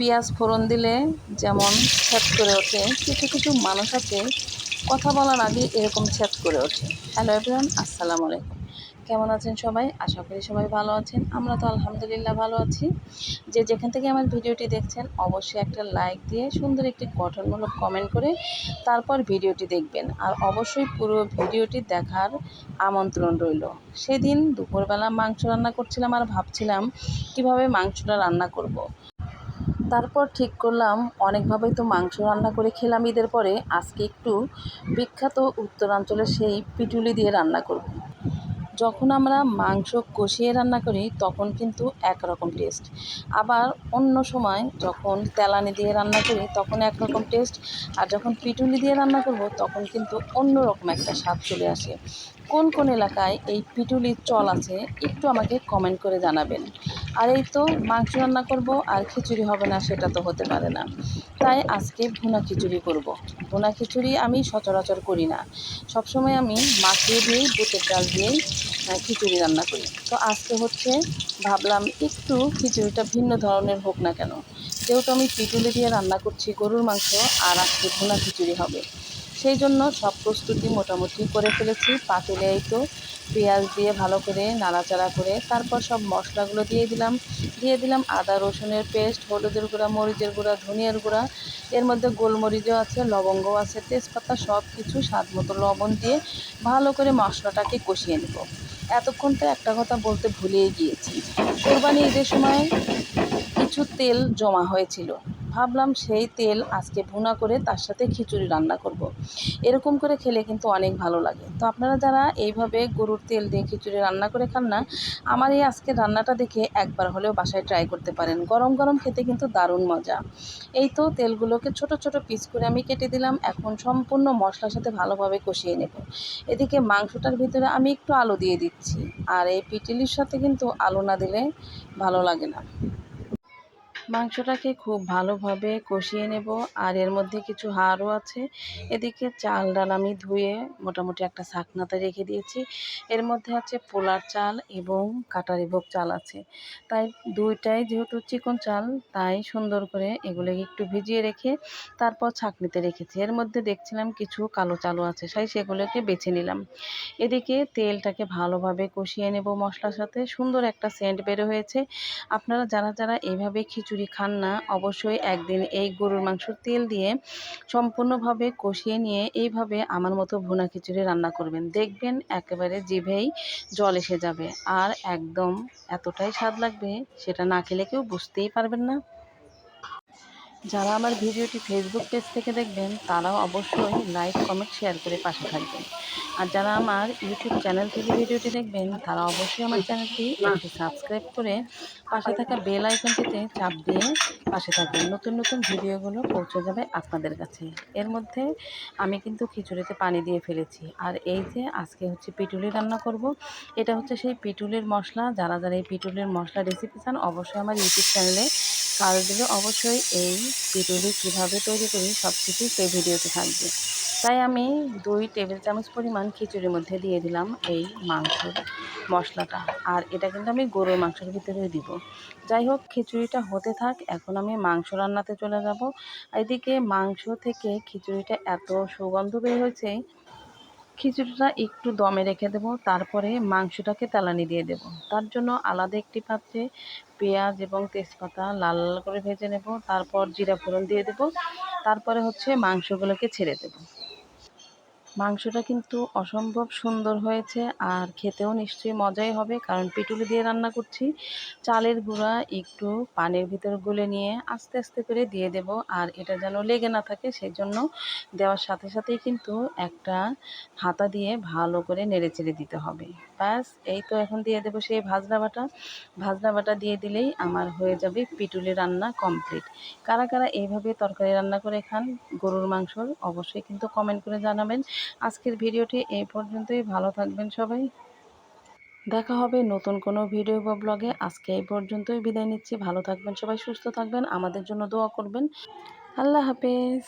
পেঁয়াজ ফোড়ন দিলে যেমন ছ্যাদ করে ওঠে, কিছু কিছু মানুষ আছে কথা বলার আগে এরকম ছ্যাদ করে ওঠে। হ্যালো এভরিওয়ান আসসালামু আলাইকুম। কেমন আছেন সবাই? আশা করি সবাই ভালো আছেন। আমরা তো আলহামদুলিল্লাহ ভালো আছি। যে যেখান থেকে আমার ভিডিওটি দেখছেন, অবশ্যই একটা লাইক দিয়ে সুন্দর একটি গঠনমূলক কমেন্ট করে তারপর ভিডিওটি দেখবেন। আর অবশ্যই পুরো ভিডিওটি দেখার আমন্ত্রণ রইল। সেদিন দুপুরবেলা মাংস রান্না করছিলাম আর ভাবছিলাম কীভাবে মাংসটা রান্না করব। তারপর ঠিক করলাম, অনেকভাবেই তো মাংস রান্না করে খেলাম ঈদের পরে। আজকে একটু বিখ্যাত উত্তরাঞ্চলের সেই পিটুলি দিয়ে রান্না করব। যখন আমরা মাংস কষিয়ে রান্না করি, তখন কিন্তু একরকম টেস্ট আবার অন্য সময় যখন তেলানি দিয়ে রান্না করি, তখন একরকম টেস্ট আর যখন পিটুলি দিয়ে রান্না করব, তখন কিন্তু অন্য রকম একটা স্বাদ চলে আসে। কোন কোন এলাকায় এই পিটুলির চল আছে, একটু আমাকে কমেন্ট করে জানাবেন। আর এই তো মাংস রান্না করব, আর খিচুড়ি হবে না, সেটা তো হতে পারে না। তাই আজকে ভুনা খিচুড়ি করব। ভুনা খিচুড়ি আমি সচরাচর করি না। সবসময় আমি মাখিয়ে দিয়েই, বুটের ডাল দিয়েই খিচুড়ি রান্না করি। তো আজকে হচ্ছে ভাবলাম একটু খিচুড়িটা ভিন্ন ধরনের হোক না কেন। যেহেতু আমি পিটুলি দিয়ে রান্না করছি গরুর মাংস, আর আজকে ভুনা খিচুড়ি হবে। সেই জন্য সব প্রস্তুতি মোটামুটি করে ফেলেছি। পাতিলে তো পেঁয়াজ দিয়ে ভালো করে নাড়াচাড়া করে তারপর সব মশলাগুলো দিয়ে দিলাম। দিয়ে দিলাম আদা, রসুনের পেস্ট, হলুদের গুঁড়া, মরিচের গুঁড়া, ধনিয়ার গুঁড়া। এর মধ্যে গোলমরিচও আছে, লবঙ্গও আছে, তেজপাতা সব কিছু স্বাদ মতো লবণ দিয়ে ভালো করে মশলাটাকে কষিয়ে নেব। এতক্ষণ তো একটা কথা বলতে ভুলেই গিয়েছি। কোরবানি ঈদের সময় কিছু তেল জমা হয়েছিল। ভাবলাম সেই তেল আজকে ভুনা করে তার সাথে খিচুড়ি রান্না করব। এরকম করে খেলে কিন্তু অনেক ভালো লাগে। তো আপনারা যারা এইভাবে গরুর তেল দিয়ে খিচুড়ি রান্না করে খান না, আমার এই আজকে রান্নাটা দেখে একবার হলেও বাসায় ট্রাই করতে পারেন। গরম গরম খেতে কিন্তু দারুণ মজা। এই তো তেলগুলোকে ছোট ছোট পিস করে আমি কেটে দিলাম। এখন সম্পূর্ণ মশলার সাথে ভালোভাবে কষিয়ে নেব। এদিকে মাংসটার ভিতরে আমি একটু আলু দিয়ে দিচ্ছি। আর এই পিটিলির সাথে কিন্তু আলু না দিলে ভালো লাগে না। মাংসটাকে খুব ভালোভাবে কষিয়ে নেব, আর এর মধ্যে কিছু হাড়ও আছে। এদিকে চাল ডাল আমি ধুয়ে মোটামুটি একটা শাকনাতে রেখে দিয়েছি। এর মধ্যে আছে পোলার চাল এবং কাটারি ভোগ চাল আছে। তাই দুইটাই যেহেতু চিকন চাল, তাই সুন্দর করে এগুলোকে একটু ভিজিয়ে রেখে তারপর ছাকনিতে রেখেছি। এর মধ্যে দেখছিলাম কিছু কালো চালও আছে, তাই সেগুলোকে বেছে নিলাম। এদিকে তেলটাকে ভালোভাবে কষিয়ে নেব মশলার সাথে। সুন্দর একটা সেন্ট বের হয়েছে। আপনারা যারা যারা এইভাবে খিচুড়ি খিচুড়ি খান না, অবশ্যই একদিন এই গরুর মাংসর তেল দিয়ে সম্পূর্ণভাবে কষিয়ে নিয়ে এইভাবে আমার মতো ভুনা খিচুড়ি রান্না করবেন। দেখবেন একেবারে জিভেই জল এসে যাবে। আর একদম এতটাই স্বাদ লাগবে, সেটা না খেলে কেউ বুঝতেই পারবেন না। যারা আমার ভিডিওটি ফেসবুক পেজ থেকে দেখবেন, তারাও অবশ্যই লাইক কমেন্ট শেয়ার করে পাশে থাকবেন। আর যারা আমার ইউটিউব চ্যানেল থেকে ভিডিওটি দেখবেন, তারা অবশ্যই আমার চ্যানেলটি একটি সাবস্ক্রাইব করে পাশে থাকা বেল আইকনটিতে চাপ দিয়ে পাশে থাকবেন। নতুন নতুন ভিডিওগুলো পৌঁছে যাবে আপনাদের কাছে। এর মধ্যে আমি কিন্তু খিচুড়িতে পানি দিয়ে ফেলেছি। আর এই যে আজকে হচ্ছে পিটুলি রান্না করব, এটা হচ্ছে সেই পিটুলির মশলা। যারা যারা এই পিটুলির মশলা রেসিপি চান, অবশ্যই আমার ইউটিউব চ্যানেলে কাজ দিলে অবশ্যই এই পিটুলি কীভাবে তৈরি করি সব কিছুই সেই ভিডিওতে থাকবে। তাই আমি দুই টেবিল চামচ পরিমাণ খিচুড়ির মধ্যে দিয়ে দিলাম এই মাংসের মশলাটা। আর এটা কিন্তু আমি গরুর মাংসের ভিতরে দিব। যাই হোক, খিচুড়িটা হতে থাক, এখন আমি মাংস রান্নাতে চলে যাব। এদিকে মাংস থেকে খিচুড়িটা এত সুগন্ধ বের হয়েছে খিচুড়িটা একটু দমে রেখে দেব, তারপরে মাংসটাকে তেলানি দিয়ে দেব। তার জন্য আলাদা একটি পাত্রে পেঁয়াজ এবং তেজপাতা লাল লাল করে ভেজে নেব, তারপর জিরা ফোড়ন দিয়ে দেব, তারপরে হচ্ছে মাংসগুলোকে ছেড়ে দেব। মাংসটা কিন্তু অসম্ভব সুন্দর হয়েছে আর খেতেও নিশ্চয়ই মজাই হবে, কারণ পিটুলি দিয়ে রান্না করছি। চালের গুঁড়া একটু পানির ভিতর গুলে নিয়ে আস্তে আস্তে করে দিয়ে দেব, আর এটা যেন লেগে না থাকে সেই জন্য দেওয়ার সাথে সাথেই কিন্তু একটা হাতা দিয়ে ভালো করে নেড়ে চেড়ে দিতে হবে। ব্যাস, এই তো এখন দিয়ে দেবো সেই ভাজনা বাটা। ভাজনা বাটা দিয়ে দিলেই আমার হয়ে যাবে পিটুলি রান্না কমপ্লিট। কারা কারা এইভাবে তরকারি রান্না করে খান গরুর মাংসর, অবশ্যই কিন্তু কমেন্ট করে জানাবেন। আজকের ভিডিওটি এই পর্যন্তই। ভালো থাকবেন সবাই। দেখা হবে নতুন কোনো ভিডিও বা ব্লগে। আজকে এই পর্যন্তই বিদায় নিচ্ছি। ভালো থাকবেন সবাই, সুস্থ থাকবেন, আমাদের জন্য দোয়া করবেন। আল্লাহ হাফেজ।